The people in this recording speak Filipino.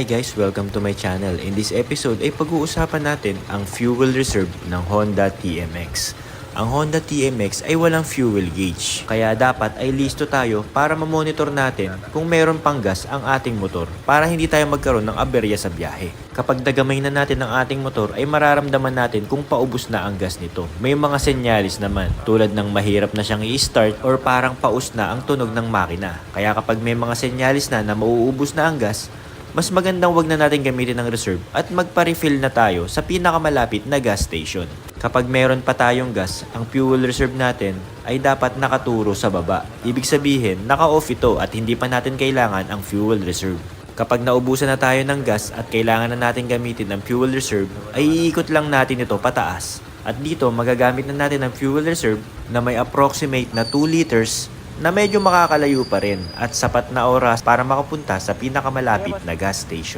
Hi guys, welcome to my channel. In this episode ay pag-uusapan natin ang fuel reserve ng Honda TMX. Ang Honda TMX ay walang fuel gauge, kaya dapat ay listo tayo para mamonitor natin kung meron pang gas ang ating motor para hindi tayo magkaroon ng aberya sa biyahe. Kapag nagamay na natin ang ating motor ay mararamdaman natin kung paubos na ang gas nito. May mga senyalis naman tulad ng mahirap na siyang i-start or parang paus na ang tunog ng makina. Kaya kapag may mga senyalis na na mauubos na ang gas, mas magandang wag na natin gamitin ng reserve at magpa-refill na tayo sa pinakamalapit na gas station. Kapag meron pa tayong gas, ang fuel reserve natin ay dapat nakaturo sa baba. Ibig sabihin, naka-off ito at hindi pa natin kailangan ang fuel reserve. Kapag naubusan na tayo ng gas at kailangan na natin gamitin ang fuel reserve, ay iikot lang natin ito pataas. At dito, magagamit na natin ang fuel reserve na may approximate na 2 liters na medyo makakalayo pa rin at sapat na oras para makapunta sa pinakamalapit na gas station.